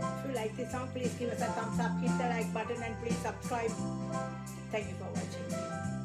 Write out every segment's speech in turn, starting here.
If you like this song, please give us a thumbs up, hit the like button, and please subscribe. Thank you for watching.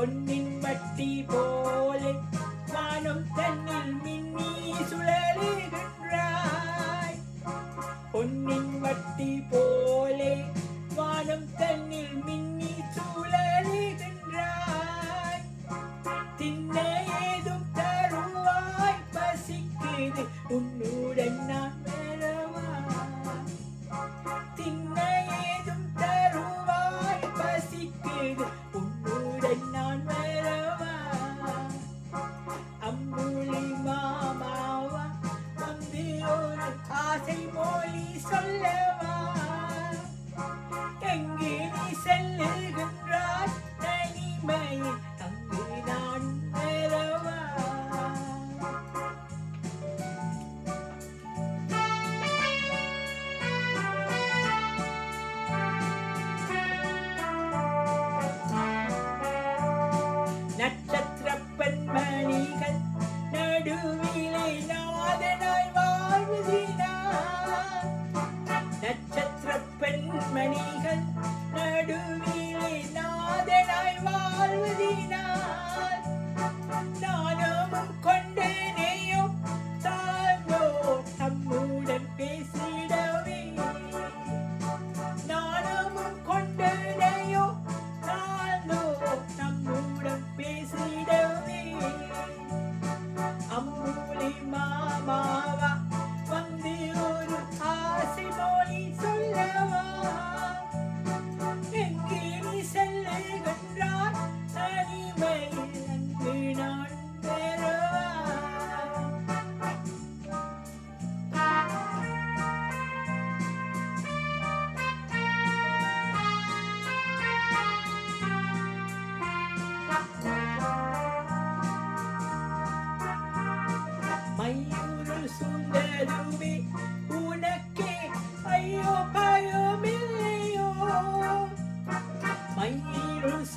பொன்னின் மட்டி போலே வானம் தன்னில் மின்னி சுழலுகின்றாய். பொன்னின் மட்டி போலே வானம் தன்னில் மின்னி சுழலுகின்றாய். தின்ன ஏதும் தருவாய் பசிக்குது உன்னு மொழி சொல்லவா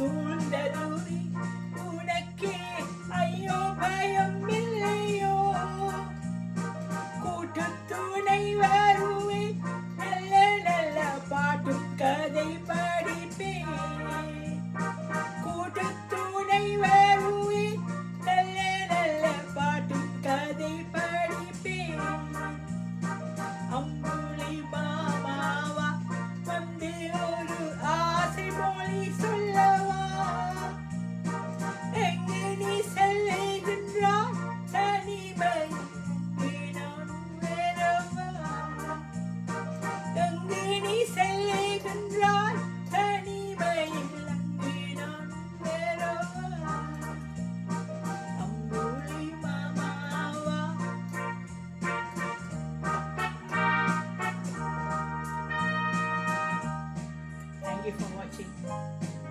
சூழ்ந்ததூரி உனக்கே ஐயோ பயம் இல்லையோ கூட்டு துணைவர் செல்லுகின்றாய் தனிமையில் அங்கு நான் வரவா அம்புலி மாமாவா Thank you for watching.